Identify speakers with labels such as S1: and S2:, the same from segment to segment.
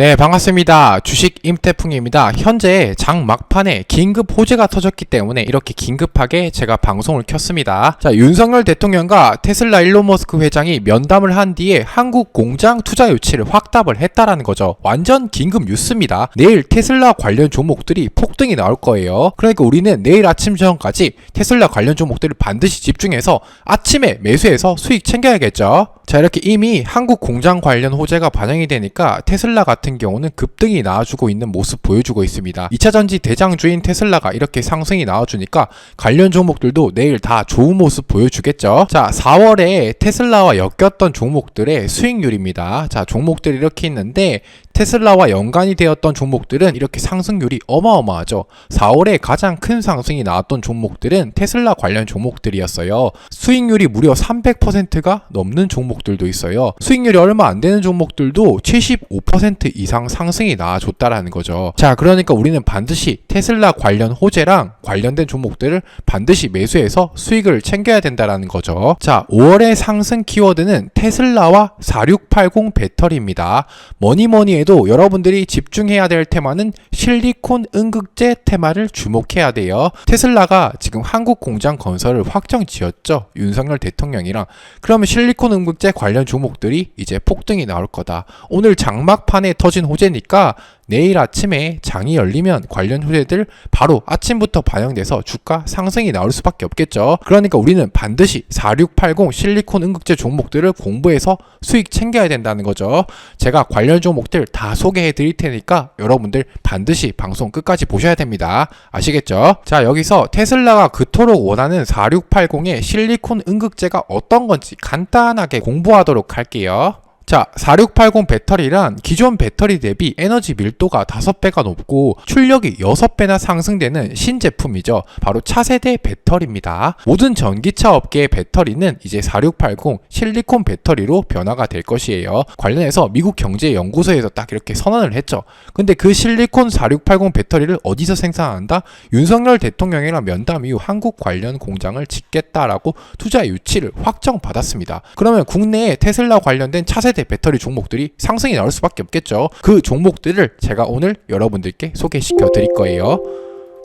S1: 네, 반갑습니다. 주식 임태풍입니다. 현재 장 막판에 긴급 호재가 터졌기 때문에 이렇게 긴급하게 제가 방송을 켰습니다. 자, 윤석열 대통령과 테슬라 일론 머스크 회장이 면담을 한 뒤에 한국 공장 투자 유치를 확답을 했다라는 거죠. 완전 긴급 뉴스입니다. 내일 테슬라 관련 종목들이 폭등이 나올 거예요. 그러니까 우리는 내일 아침 전까지 테슬라 관련 종목들을 반드시 집중해서 아침에 매수해서 수익 챙겨야겠죠. 자 이렇게 이미 한국 공장 관련 호재가 반영이 되니까 테슬라 같은 경우는 급등이 나와주고 있는 모습 보여주고 있습니다. 2차전지 대장주인 테슬라가 이렇게 상승이 나와주니까 관련 종목들도 내일 다 좋은 모습 보여주겠죠. 자 4월에 테슬라와 엮였던 종목들의 수익률입니다. 자 종목들이 이렇게 있는데 테슬라와 연관이 되었던 종목들은 이렇게 상승률이 어마어마하죠. 4월에 가장 큰 상승이 나왔던 종목들은 테슬라 관련 종목들이었어요. 수익률이 무려 300%가 넘는 종목들도 있어요. 수익률이 얼마 안 되는 종목들도 75% 이상 상승이 나와줬다라는 거죠. 자, 그러니까 우리는 반드시 테슬라 관련 호재랑 관련된 종목들을 반드시 매수해서 수익을 챙겨야 된다라는 거죠. 자, 5월의 상승 키워드는 테슬라와 4680 배터리입니다. 뭐니 뭐니 해도 여러분들이 집중해야 될 테마는 실리콘 응급제 테마를 주목해야 돼요. 테슬라가 지금 한국 공장 건설을 확정 지었죠. 윤석열 대통령이랑. 그러면 실리콘 응급제 관련 종목들이 이제 폭등이 나올 거다. 오늘 장막판에 터진 호재니까 내일 아침에 장이 열리면 관련 호재들 바로 아침부터 반영돼서 주가 상승이 나올 수밖에 없겠죠. 그러니까 우리는 반드시 4680 실리콘 응급제 종목들을 공부해서 수익 챙겨야 된다는 거죠. 제가 관련 종목들 다 소개해 드릴 테니까 여러분들 반드시 방송 끝까지 보셔야 됩니다. 아시겠죠? 자, 여기서 테슬라가 그토록 원하는 4680의 실리콘 응급제가 어떤 건지 간단하게 공부하도록 할게요. 자, 4680 배터리란 기존 배터리 대비 에너지 밀도가 5배가 높고 출력이 6배나 상승되는 신제품이죠. 바로 차세대 배터리입니다. 모든 전기차 업계의 배터리는 이제 4680 실리콘 배터리로 변화가 될 것이에요. 관련해서 미국 경제연구소에서 딱 이렇게 선언을 했죠. 근데 그 실리콘 4680 배터리를 어디서 생산한다? 윤석열 대통령이랑 면담 이후 한국 관련 공장을 짓겠다라고 투자 유치를 확정받았습니다. 그러면 국내에 테슬라 관련된 차세대 배터리 종목들이 상승이 나올 수밖에 없겠죠. 그 종목들을 제가 오늘 여러분들께 소개시켜 드릴 거예요.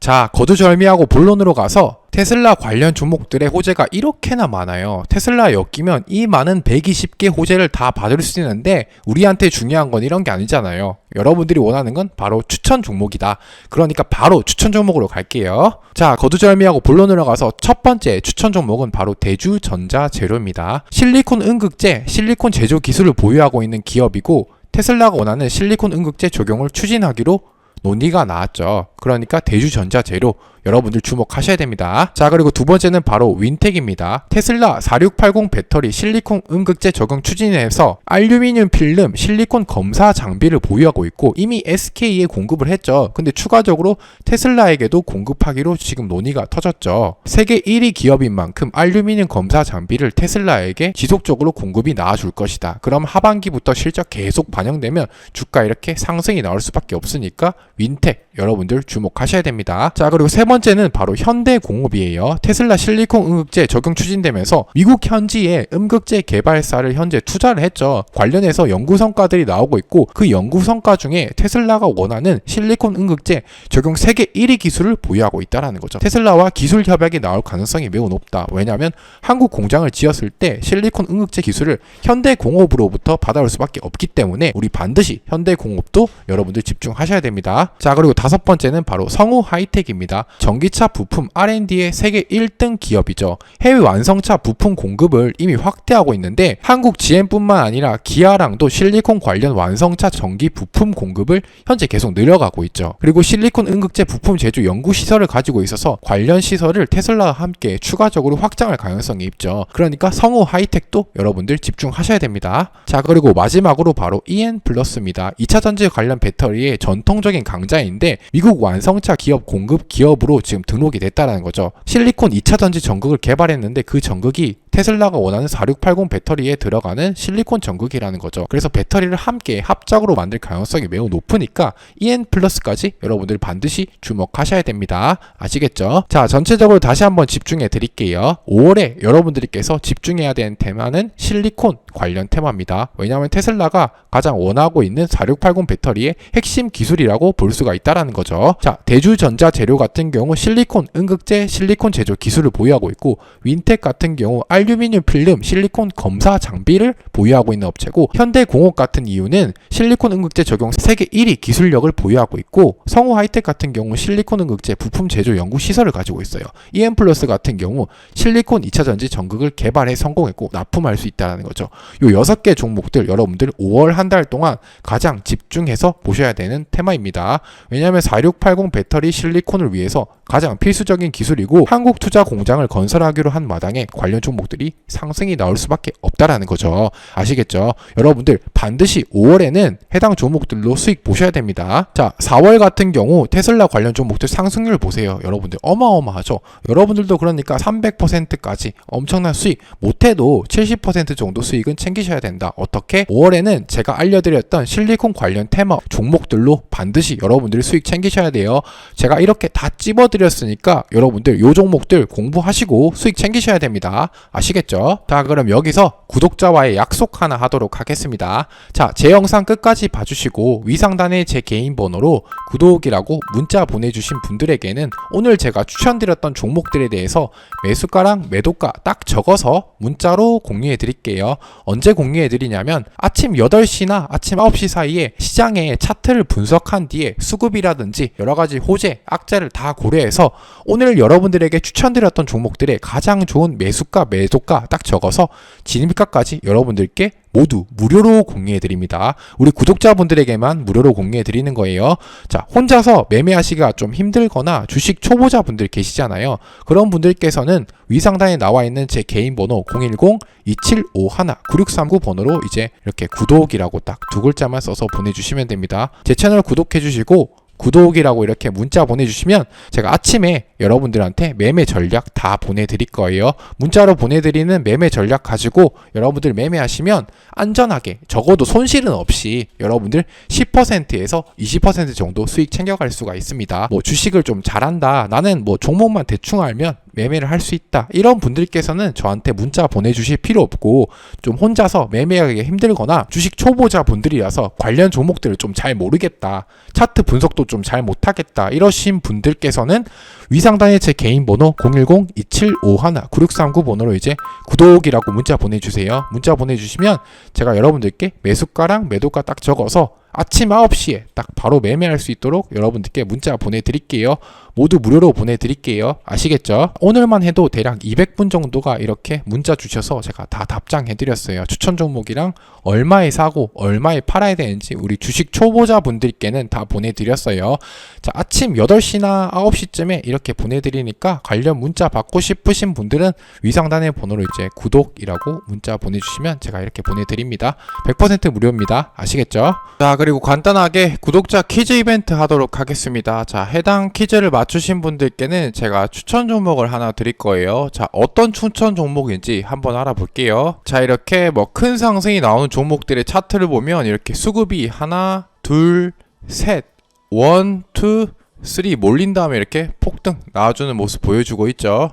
S1: 자, 거두절미하고 본론으로 가서 테슬라 관련 종목들의 호재가 이렇게나 많아요. 테슬라에 엮이면 이 많은 120개 호재를 다 받을 수 있는데 우리한테 중요한 건 이런 게 아니잖아요. 여러분들이 원하는 건 바로 추천 종목이다. 그러니까 바로 추천 종목으로 갈게요. 자, 거두절미하고 본론으로 가서 첫 번째 추천 종목은 바로 대주전자 재료입니다. 실리콘 응극제, 실리콘 제조 기술을 보유하고 있는 기업이고 테슬라가 원하는 실리콘 응극제 적용을 추진하기로 논의가 나왔죠. 그러니까 대주전자 재료 여러분들 주목하셔야 됩니다. 자 그리고 두 번째는 바로 윈텍입니다. 테슬라 4680 배터리 실리콘 음극제 적용 추진해서 알루미늄 필름 실리콘 검사 장비를 보유하고 있고 이미 SK에 공급을 했죠. 근데 추가적으로 테슬라에게도 공급하기로 지금 논의가 터졌죠. 세계 1위 기업인 만큼 알루미늄 검사 장비를 테슬라에게 지속적으로 공급이 나와줄 것이다. 그럼 하반기부터 실적 계속 반영되면 주가 이렇게 상승이 나올 수밖에 없으니까 윈텍 여러분들 주목하셔야 됩니다. 자 그리고 세 번째는 바로 현대공업이에요. 테슬라 실리콘 음극제 적용 추진되면서 미국 현지에 음극제 개발사를 현재 투자를 했죠. 관련해서 연구 성과들이 나오고 있고 그 연구 성과 중에 테슬라가 원하는 실리콘 음극제 적용 세계 1위 기술을 보유하고 있다라는 거죠. 테슬라와 기술 협약이 나올 가능성이 매우 높다. 왜냐하면 한국 공장을 지었을 때 실리콘 음극제 기술을 현대공업으로부터 받아올 수밖에 없기 때문에 우리 반드시 현대공업도 여러분들 집중하셔야 됩니다. 자 그리고 다섯 번째는 바로 성우 하이텍입니다. 전기차 부품 R&D의 세계 1등 기업이죠. 해외 완성차 부품 공급을 이미 확대하고 있는데 한국 GM뿐만 아니라 기아랑도 실리콘 관련 완성차 전기 부품 공급을 현재 계속 늘려가고 있죠. 그리고 실리콘 응극제 부품 제조 연구 시설을 가지고 있어서 관련 시설을 테슬라와 함께 추가적으로 확장할 가능성이 있죠. 그러니까 성우 하이텍도 여러분들 집중하셔야 됩니다. 자 그리고 마지막으로 바로 EN 플러스입니다. 2차 전지 관련 배터리의 전통적인 강자인데 미국 완 성차 기업 공급 기업으로 지금 등록이 됐다라는 거죠. 실리콘 2차 전지 전극을 개발했는데 그 전극이 테슬라가 원하는 4680 배터리에 들어가는 실리콘 전극이라는 거죠. 그래서 배터리를 함께 합작으로 만들 가능성이 매우 높으니까 EN 플러스까지 여러분들 반드시 주목하셔야 됩니다. 아시겠죠? 자, 전체적으로 다시 한번 집중해 드릴게요. 5월에 여러분들께서 집중해야 되는 테마는 실리콘 관련 테마입니다. 왜냐하면 테슬라가 가장 원하고 있는 4680 배터리의 핵심 기술이라고 볼 수가 있다라는 거죠. 자, 대주전자 재료 같은 경우 실리콘 응극제 실리콘 제조 기술을 보유하고 있고 윈텍 같은 경우 알 루미늄 필름 실리콘 검사 장비를 보유하고 있는 업체고 현대공업 같은 이유는 실리콘 응극제 적용 세계 1위 기술력을 보유하고 있고 성우 하이텍 같은 경우 실리콘 응극제 부품 제조 연구 시설을 가지고 있어요. EM 플러스 같은 경우 실리콘 2차 전지 전극을 개발해 성공했고 납품할 수 있다는 거죠. 요 여섯 개 종목들 여러분들 5월 한 달 동안 가장 집중해서 보셔야 되는 테마입니다. 왜냐하면 4680 배터리 실리콘을 위해서 가장 필수적인 기술이고 한국 투자 공장을 건설하기로 한 마당에 관련 종목들이 상승이 나올 수밖에 없다라는 거죠. 아시겠죠? 여러분들 반드시 5월에는 해당 종목들로 수익 보셔야 됩니다. 자, 4월 같은 경우 테슬라 관련 종목들 상승률 보세요. 여러분들 어마어마하죠. 여러분들도 그러니까 300%까지 엄청난 수익 못해도 70% 정도 수익은 챙기셔야 된다. 어떻게? 5월에는 제가 알려드렸던 실리콘 관련 테마 종목들로 반드시 여러분들이 수익 챙기셔야 돼요. 제가 이렇게 다 찝어드렸으니까 여러분들 요 종목들 공부하시고 수익 챙기셔야 됩니다. 아시겠죠? 자, 그럼 여기서 구독자와의 약속 하나 하도록 하겠습니다. 자, 제 영상 끝까지 봐주시고 위상단에 제 개인 번호로 구독이라고 문자 보내주신 분들에게는 오늘 제가 추천드렸던 종목들에 대해서 매수가랑 매도가 딱 적어서 문자로 공유해 드릴게요. 언제 공유해 드리냐면 아침 8시나 아침 9시 사이에 시장의 차트를 분석한 뒤에 수급이라든지 여러 가지 호재, 악재를 다 고려해서 오늘 여러분들에게 추천드렸던 종목들의 가장 좋은 매수가, 매 도가 딱 적어서 진입가까지 여러분들께 모두 무료로 공유해 드립니다. 우리 구독자분들에게만 무료로 공유해 드리는 거예요. 자, 혼자서 매매하시기가 좀 힘들거나 주식 초보자 분들 계시잖아요. 그런 분들께서는 위상단에 나와 있는 제 개인 번호 010-2751-9639 번호로 이제 이렇게 구독이라고 딱 두 글자만 써서 보내주시면 됩니다. 제 채널 구독해 주시고 구독이라고 이렇게 문자 보내주시면 제가 아침에 여러분들한테 매매 전략 다 보내드릴 거예요. 문자로 보내드리는 매매 전략 가지고 여러분들 매매하시면 안전하게 적어도 손실은 없이 여러분들 10%에서 20% 정도 수익 챙겨갈 수가 있습니다. 뭐 주식을 좀 잘한다. 나는 뭐 종목만 대충 알면 매매를 할 수 있다. 이런 분들께서는 저한테 문자 보내주실 필요 없고 좀 혼자서 매매하기 힘들거나 주식 초보자 분들이라서 관련 종목들을 좀 잘 모르겠다. 차트 분석도 좀 잘 못하겠다. 이러신 분들께서는 위상단의 제 개인 번호 010-2751-9639 번호로 이제 구독이라고 문자 보내주세요. 문자 보내주시면 제가 여러분들께 매수가랑 매도가 딱 적어서 아침 9시에 딱 바로 매매할 수 있도록 여러분들께 문자 보내드릴게요. 모두 무료로 보내드릴게요. 아시겠죠? 오늘만 해도 대략 200분 정도가 이렇게 문자 주셔서 제가 다 답장해드렸어요. 추천 종목이랑 얼마에 사고 얼마에 팔아야 되는지 우리 주식 초보자 분들께는 다 보내드렸어요. 자, 아침 8시나 9시쯤에 이렇게 보내드리니까 관련 문자 받고 싶으신 분들은 위상단의 번호로 이제 구독이라고 문자 보내주시면 제가 이렇게 보내드립니다. 100% 무료입니다. 아시겠죠? 자, 그리고 간단하게 구독자 퀴즈 이벤트 하도록 하겠습니다. 자, 해당 퀴즈를 맞 추신 분들께는 제가 추천 종목을 하나 드릴 거예요. 자, 어떤 추천 종목인지 한번 알아볼게요. 자, 이렇게 뭐 큰 상승이 나오는 종목들의 차트를 보면 이렇게 수급이 하나, 둘, 셋, 원, 투, 쓰리 몰린 다음에 이렇게 폭등 나와주는 모습 보여주고 있죠.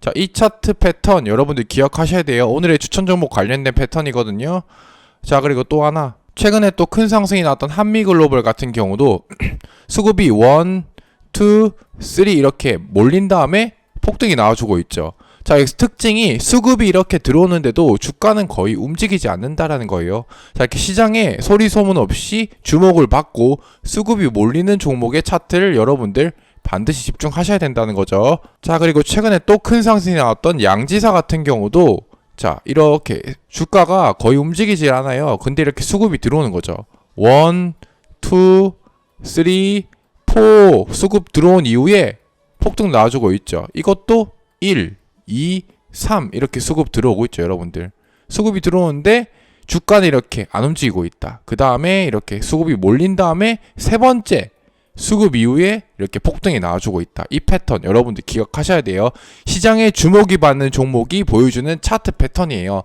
S1: 자, 이 차트 패턴 여러분들 기억하셔야 돼요. 오늘의 추천 종목 관련된 패턴이거든요. 자, 그리고 또 하나. 최근에 또 큰 상승이 나왔던 한미 글로벌 같은 경우도 수급이 1, 2, 3 이렇게 몰린 다음에 폭등이 나와주고 있죠. 자, 여기 특징이 수급이 이렇게 들어오는데도 주가는 거의 움직이지 않는다라는 거예요. 자, 이렇게 시장에 소리 소문 없이 주목을 받고 수급이 몰리는 종목의 차트를 여러분들 반드시 집중하셔야 된다는 거죠. 자, 그리고 최근에 또 큰 상승이 나왔던 양지사 같은 경우도 자, 이렇게 주가가 거의 움직이지 않아요. 근데 이렇게 수급이 들어오는 거죠. 1, 2, 3, 4 수급 들어온 이후에 폭등 나와주고 있죠. 이것도 1, 2, 3 이렇게 수급 들어오고 있죠, 여러분들. 수급이 들어오는데 주가는 이렇게 안 움직이고 있다. 그 다음에 이렇게 수급이 몰린 다음에 세 번째 수급 이후에 이렇게 폭등이 나와주고 있다. 이 패턴 여러분들 기억하셔야 돼요. 시장에 주목이 받는 종목이 보여주는 차트 패턴이에요.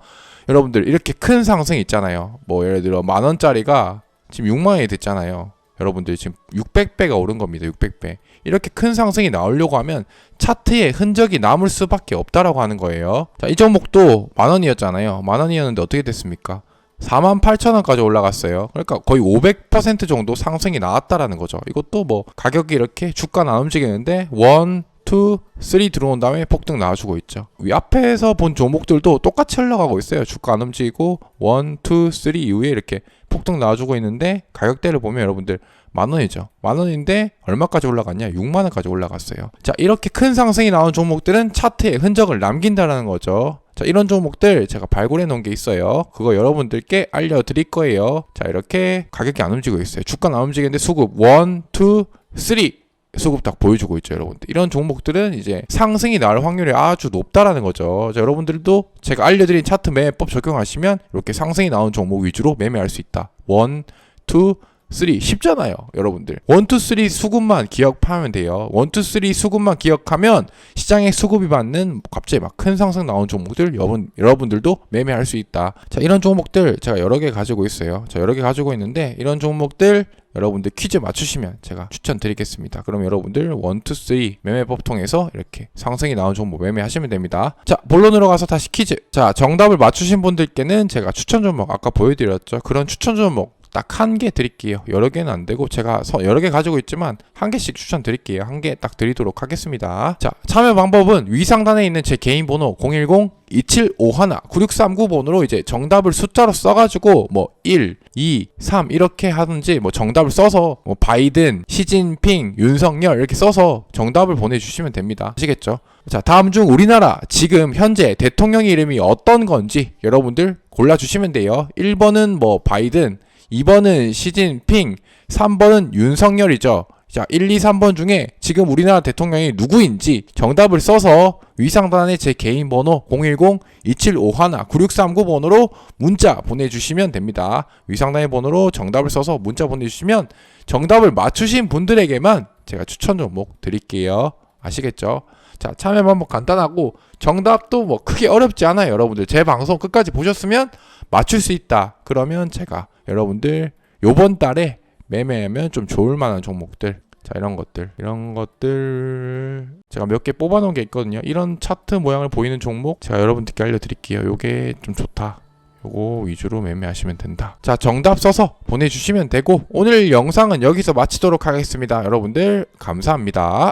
S1: 여러분들 이렇게 큰 상승 있잖아요. 뭐 예를 들어 만 원짜리가 지금 6만 원이 됐잖아요. 여러분들 지금 600배가 오른 겁니다. 600배. 이렇게 큰 상승이 나오려고 하면 차트에 흔적이 남을 수밖에 없다라고 하는 거예요. 자, 이 종목도 만 원이었잖아요. 만 원이었는데 어떻게 됐습니까? 4만 8천 원까지 올라갔어요. 그러니까 거의 500% 정도 상승이 나왔다라는 거죠. 이것도 뭐 가격이 이렇게 주가는 안 움직이는데 1, 2, 3 들어온 다음에 폭등 나와주고 있죠. 위 앞에서 본 종목들도 똑같이 흘러가고 있어요. 주가 안 움직이고 1, 2, 3 이후에 이렇게 폭등 나와주고 있는데 가격대를 보면 여러분들 만 원이죠. 만 원인데 얼마까지 올라갔냐? 6만 원까지 올라갔어요. 자, 이렇게 큰 상승이 나온 종목들은 차트에 흔적을 남긴다라는 거죠. 자, 이런 종목들 제가 발굴해 놓은 게 있어요. 그거 여러분들께 알려드릴 거예요. 자, 이렇게 가격이 안 움직이고 있어요. 주가는 안 움직이는데 수급 1, 2, 3 수급 딱 보여주고 있죠, 여러분들. 이런 종목들은 이제 상승이 나올 확률이 아주 높다라는 거죠. 자, 여러분들도 제가 알려드린 차트 매매법 적용하시면 이렇게 상승이 나온 종목 위주로 매매할 수 있다. 1, 2, 3 쉽잖아요 여러분들. 1, 2, 3 수급만 기억하면 돼요. 1, 2, 3 수급만 기억하면 시장에 수급이 받는 갑자기 막 큰 상승 나온 종목들 여러분, 여러분들도 매매할 수 있다. 자 이런 종목들 제가 여러 개 가지고 있어요. 자 여러 개 가지고 있는데 이런 종목들 여러분들 퀴즈 맞추시면 제가 추천드리겠습니다. 그럼 여러분들 1, 2, 3 매매법 통해서 이렇게 상승이 나온 종목 매매하시면 됩니다. 자 본론으로 가서 다시 퀴즈. 자 정답을 맞추신 분들께는 제가 추천 종목 아까 보여드렸죠? 그런 추천 종목 딱 한 개 드릴게요. 여러 개는 안 되고 제가 서- 여러 개 가지고 있지만 한 개씩 추천 드릴게요. 한 개 딱 드리도록 하겠습니다. 자, 참여 방법은 위 상단에 있는 제 개인 번호 010 2751 9639번으로 이제 정답을 숫자로 써가지고 뭐 1, 2, 3 이렇게 하든지 뭐 정답을 써서 뭐 바이든, 시진핑, 윤석열 이렇게 써서 정답을 보내주시면 됩니다. 아시겠죠? 자, 다음 중 우리나라 지금 현재 대통령의 이름이 어떤 건지 여러분들 골라주시면 돼요. 1번은 뭐 바이든, 2번은 시진핑, 3번은 윤석열이죠. 자, 1, 2, 3번 중에 지금 우리나라 대통령이 누구인지 정답을 써서 위상단에 제 개인 번호 010-2751-9639번으로 문자 보내주시면 됩니다. 위상단의 번호로 정답을 써서 문자 보내주시면 정답을 맞추신 분들에게만 제가 추천 종목 드릴게요. 아시겠죠? 자, 참여 방법 간단하고 정답도 뭐 크게 어렵지 않아요, 여러분들. 제 방송 끝까지 보셨으면 맞출 수 있다. 그러면 제가 여러분들 요번 달에 매매하면 좀 좋을 만한 종목들. 자, 이런 것들. 이런 것들 제가 몇 개 뽑아 놓은 게 있거든요. 이런 차트 모양을 보이는 종목 제가 여러분들께 알려 드릴게요. 요게 좀 좋다. 요거 위주로 매매하시면 된다. 자, 정답 써서 보내주시면 되고, 오늘 영상은 여기서 마치도록 하겠습니다. 여러분들, 감사합니다.